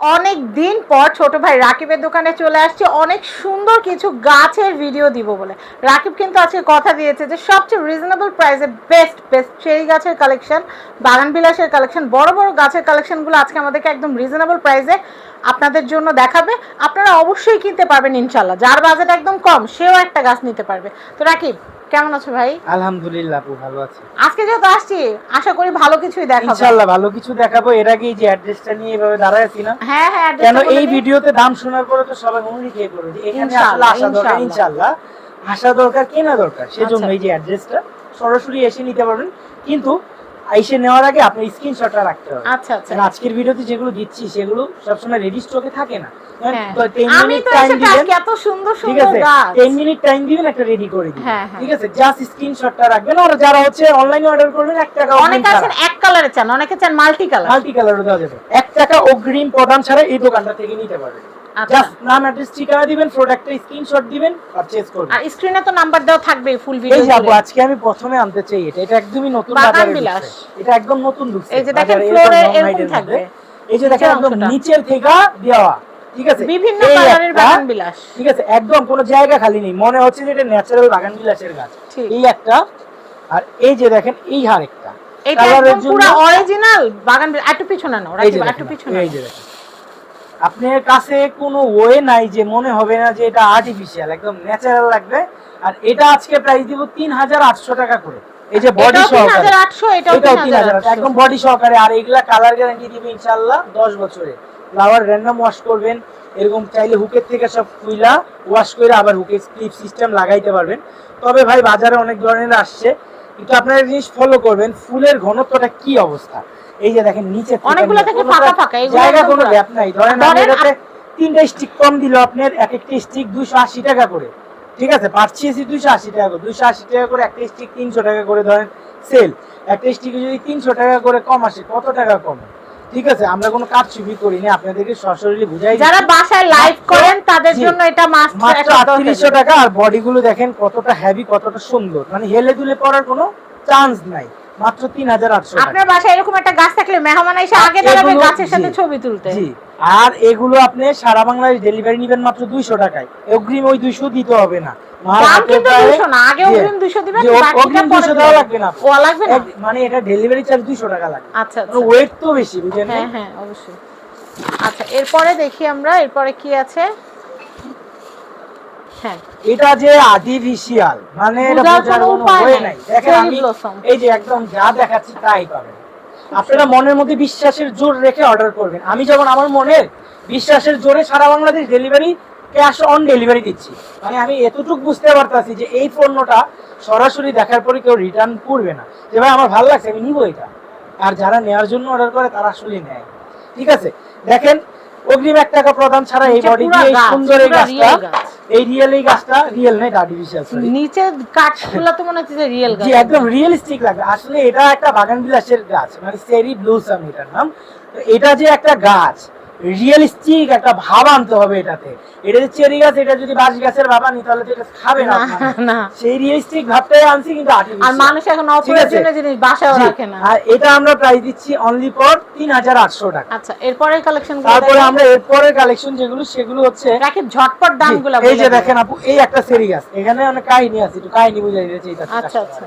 অনেক দিন পর ছোট ভাই রাকিবের দোকানে চলে আসছে। অনেক সুন্দর কিছু গাছের ভিডিও দিব বলে। রাকিব কিন্তু আজকে কথা দিয়েছে যে সবচেয়ে রিজনেবল প্রাইসে বেস্ট বেস্ট চেরি গাছের কালেকশন বাগান বিলাসের কালেকশন বড় বড় গাছের কালেকশনগুলো আজকে আমাদেরকে একদম রিজনেবল প্রাইসে আপনাদের জন্য দেখাবে। আপনারা অবশ্যই কিনতে পারবেন ইনশাল্লাহ যার বাজেট একদম কম, সেও একটা গাছ নিতে পারবে। তো রাকিব কেমন আছো ভাই? আলহামদুলিল্লাহ আপু ভালো আছি। আজকে যেহেতু আসছি আশা করি ভালো কিছুই দেখাবো। ইনশাআল্লাহ ভালো কিছু দেখাবো। এর আগে এই যে অ্যাড্রেসটা নিয়ে এভাবে দাঁড়ায় আছি না? হ্যাঁ হ্যাঁ কেন এই। ভিডিওতে দাম শোনার পরে তো সবাই মনে খেয়ে পড়বে। যে এখানে আসলে আসা দরকার ইনশাআল্লাহ। আসা দরকার কেনা দরকার। সেজন্য আচ্ছা। এই যে অ্যাড্রেসটা সরাসরি এসে নিতে পারবেন। কিন্তু এসে নেওয়ার আগে আপনি স্ক্রিনশটটা রাখতে হবে। আচ্ছা আচ্ছা। আজকের ভিডিওতে যেগুলো দিচ্ছি সেগুলো সবসময় রেডি স্টকে থাকে না। হ্যাঁ। তো 10 আমি তো টাইম এসে দিবেন। আজকে এত সুন্দর ঠিক সুন্দর আছে? গাছ। 10 মিনিট টাইম দিবেন একটা রেডি করে দিবেন। হ্যাঁ, হ্যাঁ। ঠিক আছে? জাস্ট স্ক্রিনশটটা রাখবেন। আর যারা হচ্ছে অনলাইনে অর্ডার করবেন 1 টাকা অনেকে আছেন এক কালারে চান অনেকে চান মাল্টি কালার মাল্টি কালারও দেওয়া যাবে। 1 টাকা অগ্রিম প্রদান ছাড়া এই দোকানটা থেকে নিতে পারবেন। আচ্ছা জাস্ট নাম অ্যাড্রেস ঠিকানা দিবেন প্রোডাক্টের স্ক্রিনশট দিবেন পারচেজ করবেন। আর স্ক্রিনে তো নাম্বার দেওয়া থাকবে ফুল ভিডিও যে আপু আজকে আমি প্রথমে আনতে চাই এটা এটা একদমই নতুন বাজারে এটা একদম নতুন ঢুকছে এই যে দেখেন ফ্লোরে এরকম long এরকম height এর থাকবে। এই যে দেখেন একদম নিচের থেকে দেওয়া ঠিক আছে? বিভিন্ন কালারের বাগান বিলাস। ঠিক আছে? একদম কোনো জায়গা খালি নেই। মনে হচ্ছে যে এটা ন্যাচারাল বাগান বিলাসের গাছ। ঠিক। এই একটা আর এই যে দেখেন এই হার একটা। এটা পুরো অরিজিনাল বাগান একটু পিছনে নাও একটু পিছনে এই যে দেখেন। আপনার কাছে কোনো ওয়ে নাই যে মনে হবে না যে এটা আর্টিফিশিয়াল একদম ন্যাচারাল লাগবে। আর এটা আজকে প্রাইস দিব তিন হাজার আটশো টাকা করে। এই যে বডি সহকারে এটাও তিন হাজার একদম বডি সহকারে আর এগুলা কালার গ্যারান্টি দিবে ইনশাল্লাহ দশ বছরে। ফ্লাওয়ার র্যান্ডম ওয়াশ করবেন। এরকম চাইলে হুকের থেকে সব কুইলা ওয়াশ করে আবার হুকে ক্লিপ সিস্টেম লাগাইতে পারবেন। তবে ভাই বাজারে অনেক ধরনের আসছে। কিন্তু আপনারা জিনিস ফলো করবেন। ফুলের ঘনত্বটা কি অবস্থা? এই যে দেখেন নিচে অনেকগুলো থেকে ফাঁকা ফাঁকা, জায়গা কোনো গ্যাপ নাই। ধরেন আমি এটাতে তিনটা স্টিক কম দিল আপনার এক একটা স্টিক দুশো আশি টাকা করে। ঠিক আছে? পারচেসি দুশো আশি টাকা করে। দুশো আশি টাকা করে একটা স্টিক তিনশো টাকা করে ধরেন সেল একটা স্টিকে যদি তিনশো টাকা করে কম আসে কত টাকা কম? ঠিক আছে? আমরা কোনো কাজ ছবি করি না আপনাদেরকে সরাসরি বুঝাই যারা বাসায় লাইভ করেন তাদের জন্য এটা মাস্ট মাত্র আটত্রিশশো টাকা আর বডি গুলো দেখেন কতটা হেভি কতটা সুন্দর। মানে হেলে দুলে পড়ার কোনো চান্স নাই। মাত্র তিন হাজার আটশো টাকা। আপনার বাসায় এরকম একটা গাছ থাকলে মেহমান এসে আগে দাঁড়াবে গাছের সাথে ছবি তুলতে। জি। আর এগুলো আপনি সারা বাংলাদেশ ডেলিভারি নেবেন মাত্র দুইশো টাকায়। অগ্রিম ওই দুইশো দিতে হবে না। 200 200 200 মানে এটা ডেলিভারি চার্জ দুইশো টাকা লাগে। আচ্ছা আচ্ছা। ওয়েট তো বেশি বুঝেন হ্যাঁ হ্যাঁ অবশ্যই। আচ্ছা এরপরে দেখি আমরা এরপরে কি আছে? এটা যে আর্টিফিশিয়াল মানে এটা বোঝার বোঝার কোনো কোনো উপায় নাই। নাই। দেখেন আমি এই যে একদম যা দেখাচ্ছি তাই পাবেন। আপনারা মনের মধ্যে বিশ্বাসের জোর রেখে অর্ডার করবেন। আমি যখন আমার মনের বিশ্বাসের জোরে সারা Bangladesh delivery cash on delivery দিচ্ছি। মানে আমি এতটুকু বুঝতে পারতাছি যে এই পণ্যটা সরাসরি দেখার পরে কেউ রিটার্ন করবে না। যে ভাই আমার ভালো লাগছে আমি নিবো এটা। আর যারা নেওয়ার জন্য অর্ডার করে তারা আসলে নেয়। ঠিক আছে? দেখেন অগ্রিম এক টাকা প্রদান ছাড়া এই বডি দিয়ে এই সুন্দর এই গাছটা। এই রিয়েল এই গাছটা রিয়েল নয় আর্টিফিশিয়াল নিচে কাঠগুলো তো মনে হচ্ছে যে রিয়েল গাছ। একদম রিয়েলিস্টিক লাগে আসলে এটা একটা বাগান বিলাসের গাছ মানে সেরি ব্লুসাম এটার নাম। এটা যে একটা গাছ রিয়েলিস্টিক একটা ভাব আনতে হবে এটাতে। এটা যে চেরি গাছ এটা যদি বাঁশ গাছের ভাব আনি তাহলে তো এটা খাবে না না সেই রিয়েলিস্টিক ভাবটাই আনছি কিন্তু আর মানুষ এখন অপ্রয়োজনীয় জিনিস বাসায় রাখে না। আর এটা আমরা প্রাইস দিচ্ছি অনলি ফর তিন হাজার আটশো টাকা। আচ্ছা এরপরে কালেকশন তারপরে আমরা এরপরের কালেকশন যেগুলো সেগুলো হচ্ছে রাকিব ঝটপট দামগুলো এই যে দেখেন আপু এই একটা চেরি গাছ। এখানে অনেক কাহিনী আছে একটু কাহিনী বুঝাই দিয়েছে এটা আচ্ছা আচ্ছা।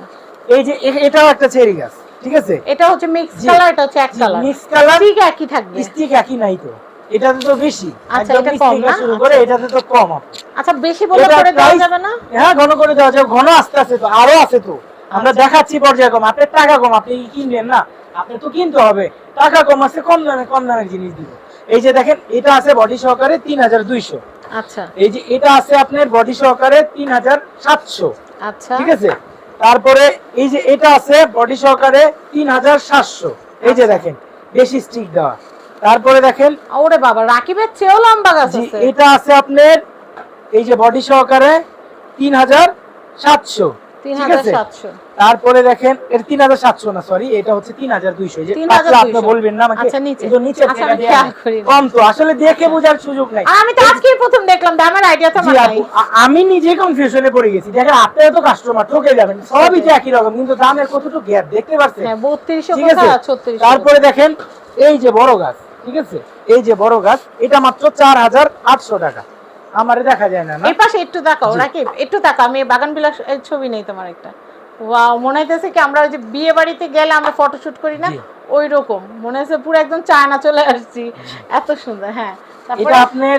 এই যে এটাও একটা চেরি গাছ। ঠিক আছে? এটা হচ্ছে মিক্স কালার এটা হচ্ছে এক কালার মিক্স কালার ঠিক একই থাকবে। স্টিক একই নাই তো। এটাতে তো বেশি। আচ্ছা, এটা কম না? শুরু করে এটাতে তো কম আচ্ছা বেশি বলে করে দেওয়া যাবে না? হ্যাঁ ঘন করে দেওয়া যাবে ঘন আস্তে আস্তে তো আরও আছে তো। আমরা আচ্ছা। দেখাচ্ছি পর্যায়ক্রম আপনার টাকা কম আপনি কি কিনবেন না? আপনি তো কিনতে হবে। টাকা কম আছে কম দামে কম দামের জিনিস দিব। এই যে দেখেন এটা আছে বডি সহকারে তিন হাজার দুইশো। আচ্ছা। এই যে এটা আছে আপনার বডি সহকারে তিন হাজার সাতশো। আচ্ছা। ঠিক আছে? তারপরে এই যে এটা আছে বডি সহকারে তিন হাজার সাতশো। এই যে আচ্ছা। দেখেন বেশি স্টিক দেওয়া। তারপরে দেখেন ওরে বাবা রাকিবের চেয়েও লম্বা গাছ এটা আছে আপনার এই যে বডি সহকারে তিন হাজার সাতশো। তারপরে দেখেন এটা তিন হাজার সাতশো না সরি এটা হচ্ছে তিন হাজার দুইশো। যে 3,200 পাতলা আপনি বলবেন না আমাকে আচ্ছা, নিচে। আচ্ছা, না। কম তো আসলে দেখে বোঝার সুযোগ নাই। আমি তো আজকেই প্রথম দেখলাম দামের আইডিয়া তো আমি নিজে কনফিউশনে পড়ে গেছি। দেখেন আপনারা তো কাস্টমার ঠকে যাবেন সবই তো একই রকম কিন্তু দামের কতটুকু গ্যাপ দেখতে পাচ্ছেন হ্যাঁ বত্রিশশো তারপরে দেখেন এই যে বড় গাছ ঠিক আছে? এই যে বড় গাছ এটা মাত্র চার হাজার আটশো টাকা। আমারে দেখা যায় না না? এই পাশে একটু তাকাও। রাকিব একটু তাকাও আমি বাগান বিলাস ছবি নেই তোমার একটা। ওয়াও মনে হইতেছে কি আমরা যে বিয়ে বাড়িতে গেলে আমরা ফটোশুট করি না। ওই রকম। মনে হচ্ছে পুরো একদম চায়না চলে আসছি। এত সুন্দর হ্যাঁ। এটা আপনার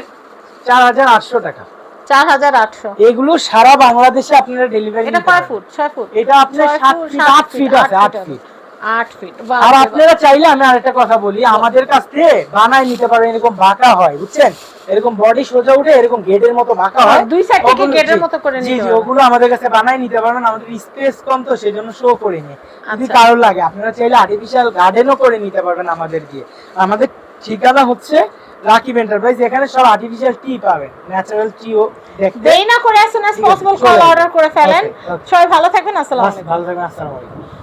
চার হাজার আটশো টাকা। চার হাজার আটশো। এগুলো সারা বাংলাদেশে আপনারা ডেলিভারি এটা কয় ফুট? ছয় ফুট? এটা আপনার ছয় সাত ফুট, ফিট সাত আট ফিট আছে আট হবে। ফিট আট ফিট আর আপনারা চাইলে আমি আরেকটা কথা বলি আমাদের কাছ থেকে বানায় নিতে পারেন এরকম বাঁকা হয় বুঝছেন? এরকম বডি সোজা উঠে এরকম গেটের মতো বাঁকা হয় দুই থেকে গেটের মতো করে নিতে জি। ওগুলো আমাদের কাছে বানায় নিতে পারবেন আমাদের স্পেস কম তো সেই জন্য শো করিনি যদি আচ্ছা। কারোর লাগে আপনারা চাইলে আর্টিফিশিয়াল গার্ডেনও করে নিতে পারবেন আমাদের দিয়ে আমাদের ঠিকানা হচ্ছে রাকিব এন্টারপ্রাইজ এখানে সব আর্টিফিশিয়াল টি পাবেন ন্যাচারাল টিও দেখতে। দেরি না করে কল অর্ডার করে ফেলেন. সবাই ভালো থাকবেন আসসালামু আলাইকুম। ভালো থাকবেন আসসালামু আলাইকুম।